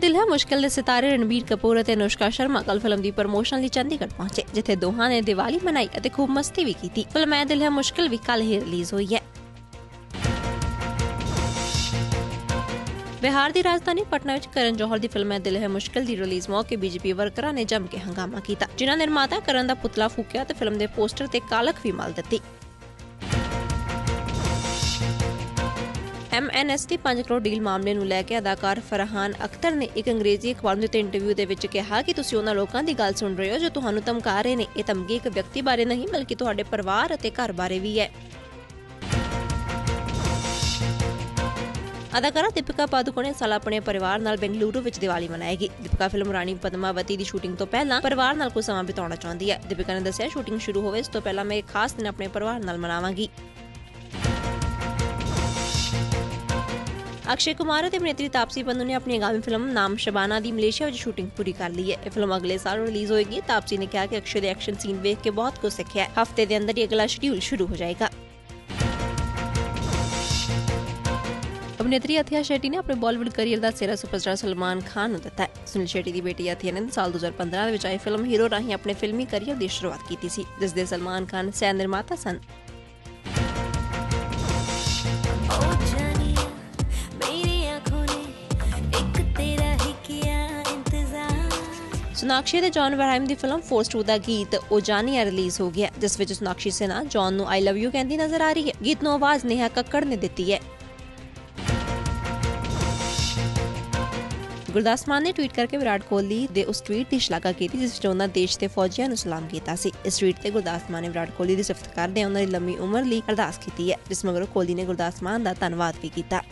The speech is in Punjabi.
ਦਿਲ ਹੈ ਮੁਸ਼ਕਿਲ ਦੇ ਸਿਤਾਰੇ ਰਣਬੀਰ ਕਪੂਰ ਅਤੇ ਅਨੁਸ਼ਕਾ ਸ਼ਰਮਾ ਕੱਲ ਫਿਲਮ ਦੀ ਪ੍ਰਮੋਸ਼ਨ ਲਈ ਚੰਡੀਗੜ੍ਹ ਪਹੁੰਚੇ, ਜਿੱਥੇ ਦੋਹਾਂ ਨੇ ਦੀਵਾਲੀ ਮਨਾਈ ਅਤੇ ਖੂਬ ਮਸਤੀ ਵੀ ਕੀਤੀ। ਫਿਲਮ ਐ ਦਿਲ ਹੈ ਮੁਸ਼ਕਿਲ ਵੀ ਕੱਲ ਹੀ ਰਿਲੀਜ਼ ਹੋਈ ਹੈ। ਬਿਹਾਰ ਦੀ ਰਾਜਧਾਨੀ ਪਟਨਾ ਵਿੱਚ ਕਰਨ ਜੋਹਰ ਦੀ ਫਿਲਮ ਦਿਲ ਹੈ ਮੁਸ਼ਕਿਲ ਦੀ ਰਿਲੀਜ਼ ਮੌਕੇ ਬੀਜੇਪੀ ਵਰਕਰਾਂ ਨੇ ਜੰਮ ਕੇ ਹੰਗਾਮਾ ਕੀਤਾ। ਜਿਨ੍ਹਾਂ ਨਿਰਮਾਤਾ ਕਰਨ ਦਾ ਪੁਤਲਾ ਫੂਕਿਆ ਤੇ ਫਿਲਮ ਦੇ ਪੋਸਟਰ ਤੇ ਕਾਲਖ ਵੀ ਮਲ ਦਿੱਤੀ। ਐਮਐਨਐਸ 5 ਕਰੋੜ ਡੀਲ ਮਾਮਲੇ ਨੂੰ ਲੈ ਕੇ ਅਦਾਕਾਰ ਫਰਹਾਨ ਅਖਤਰ ਨੇ ਇੱਕ ਅੰਗਰੇਜ਼ੀ ਅਖਬਾਰ ਨੂੰ ਦਿੱਤੇ ਇੰਟਰਵਿਊ ਦੇ ਵਿੱਚ ਕਿਹਾ ਕਿ ਤੁਸੀਂ ਉਹਨਾਂ ਲੋਕਾਂ ਦੀ ਗੱਲ ਸੁਣ ਰਹੇ ਹੋ ਜੋ ਤੁਹਾਨੂੰ ਧਮਕਾ ਰਹੇ ਨੇ। ਇਹ ਧਮਕੀ ਇੱਕ ਵਿਅਕਤੀ ਬਾਰੇ ਨਹੀਂ, ਬਲਕਿ ਤੁਹਾਡੇ ਪਰਿਵਾਰ ਅਤੇ ਘਰ ਬਾਰੇ ਵੀ ਹੈ। ਅਦਾਕਾਰਾ ਦੀਪਿਕਾ ਪਾਦੂਕੋਣੇ ਸਾਲ ਆਪਣੇ ਪਰਿਵਾਰ ਨਾਲ ਬੈਂਗਲੁਰੂ ਵਿੱਚ ਦੀਵਾਲੀ ਮਨਾਏਗੀ। ਦੀਪਿਕਾ ਫਿਲਮ ਰਾਣੀ ਪਦਮਾਵਤੀ ਦੀ ਸ਼ੂਟਿੰਗ ਤੋਂ ਪਹਿਲਾਂ ਪਰਿਵਾਰ ਨਾਲ ਕੁਝ ਸਮਾਂ ਬਿਤਾਉਣਾ ਚਾਹੁੰਦੀ ਹੈ। ਦੀਪਿਕਾ ਨੇ ਦੱਸਿਆ ਸ਼ੂਟਿੰਗ ਸ਼ੁਰੂ ਹੋਵੇ ਇਸ ਤੋਂ ਪਹਿਲਾਂ ਮੈਂ ਇੱਕ ਖਾਸ ਦਿਨ ਆਪਣੇ ਪਰਿਵਾਰ ਨਾਲ ਮਨਾਵਾਂਗੀ। ਅਕਸ਼ੇ ਕੁਮਾਰ ਅਤੇ ਅਭਿਨੇਤਰੀ ਤਾਪਸੀ ਪੰਨੂ ਨੇ ਆਪਣੀ ਆਗਾਮੀ ਫਿਲਮ ਨਾਮ ਸ਼ਬਾਨਾ ਦੀ ਮਲੇਸ਼ੀਆ ਵਿੱਚ ਸ਼ੂਟਿੰਗ ਪੂਰੀ ਕਰ ਲਈ ਹੈ। ਇਹ ਫਿਲਮ ਅਗਲੇ ਸਾਲ ਰਿਲੀਜ਼ ਹੋਏਗੀ। ਤਾਪਸੀ ਨੇ ਕਿਹਾ ਕਿ ਅਕਸ਼ੇ ਦੇ ਐਕਸ਼ਨ ਸੀਨ ਵੇਖ ਕੇ ਬਹੁਤ ਕੁਝ ਸਿੱਖਿਆ ਹੈ। ਹਫ਼ਤੇ ਦੇ ਅੰਦਰ ਹੀ ਅਗਲਾ ਸ਼ਡਿਊਲ ਸ਼ੁਰੂ ਹੋ ਜਾਏਗਾ। ਅਭਿਨੇਤਰੀ ਅਥਿਆ ਸ਼ੈਟੀ ਨੇ ਆਪਣੇ ਬਾਲੀਵੁੱਡ ਕੈਰੀਅਰ ਦਾ ਸਿਰਾ ਸੁਪਰਸਟਾਰ ਸਲਮਾਨ ਖਾਨ ਨੂੰ ਦਿੱਤਾ ਹੈ। ਸੁਨੀਲ ਸ਼ੈਟੀ ਦੀ ਬੇਟੀ ਅਥਿਆ ਨੇ ਸਾਲ 2015 ਦੇ ਵਿੱਚ ਆਈ ਫਿਲਮ ਹੀਰੋ ਰਾਹੀਂ ਆਪਣੇ ਫਿਲਮੀ ਕੈਰੀਅਰ ਦੀ ਸ਼ੁਰੂਆਤ ਕੀਤੀ ਸੀ ਜਿਸ ਦੇ ਸਲਮਾਨ ਖਾਨ ਸਹਿ ਨਿਰਮਾਤਾ ਸਨ। ਸੋਨਾਕਸ਼ੀ ਤੇ ਜੌਨ ਵਰਹਾਈਮ ਦੀ ਫਿਲਮ ਫੋਰਸ 2 ਦਾ ਗੀਤ ਉਹ ਜਾਨੀਆ ਰਿਲੀਜ਼ ਹੋ ਗਿਆ, ਜਿਸ ਵਿੱਚ ਸੋਨਾਕਸ਼ੀ ਸਿਨਾ ਜੌਨ ਨੂੰ ਆਈ ਲਵ ਯੂ ਕਹਿੰਦੀ ਨਜ਼ਰ ਆ ਰਹੀ ਹੈ। ਗੀਤ ਨੂੰ ਆਵਾਜ਼ ਨੇਹਾ ਕੱਕੜ ਨੇ ਦਿੱਤੀ ਹੈ। ਗੁਰਦਾਸ ਮਾਨ ਨੇ ਟਵੀਟ ਕਰਕੇ ਵਿਰਾਟ ਕੋਹਲੀ ਦੇ ਉਸ ਟਵੀਟ ਦੀ ਸ਼ਲਾਘਾ ਕੀਤੀ, ਜਿਸ ਵਿੱਚ ਉਹਨਾਂ ਦੇਸ਼ ਦੇ ਫੌਜੀਆਂ ਨੂੰ ਸਲਾਮ ਕੀਤਾ ਸੀ। ਇਸ ਟਵੀਟ ਤੇ ਗੁਰਦਾਸ ਮਾਨ ਨੇ ਵਿਰਾਟ ਕੋਹਲੀ ਦੀ ਸਿਫਤ ਕਰਦੇ ਉਹਨਾਂ ਦੀ ਲੰਮੀ ਉਮਰ ਲਈ ਅਰਦਾਸ ਕੀਤੀ ਹੈ, ਜਿਸ ਮਗਰੋਂ ਕੋਹਲੀ ਨੇ ਗੁਰਦਾਸ ਮਾਨ ਦਾ ਧੰਨਵਾਦ ਵੀ ਕੀਤਾ।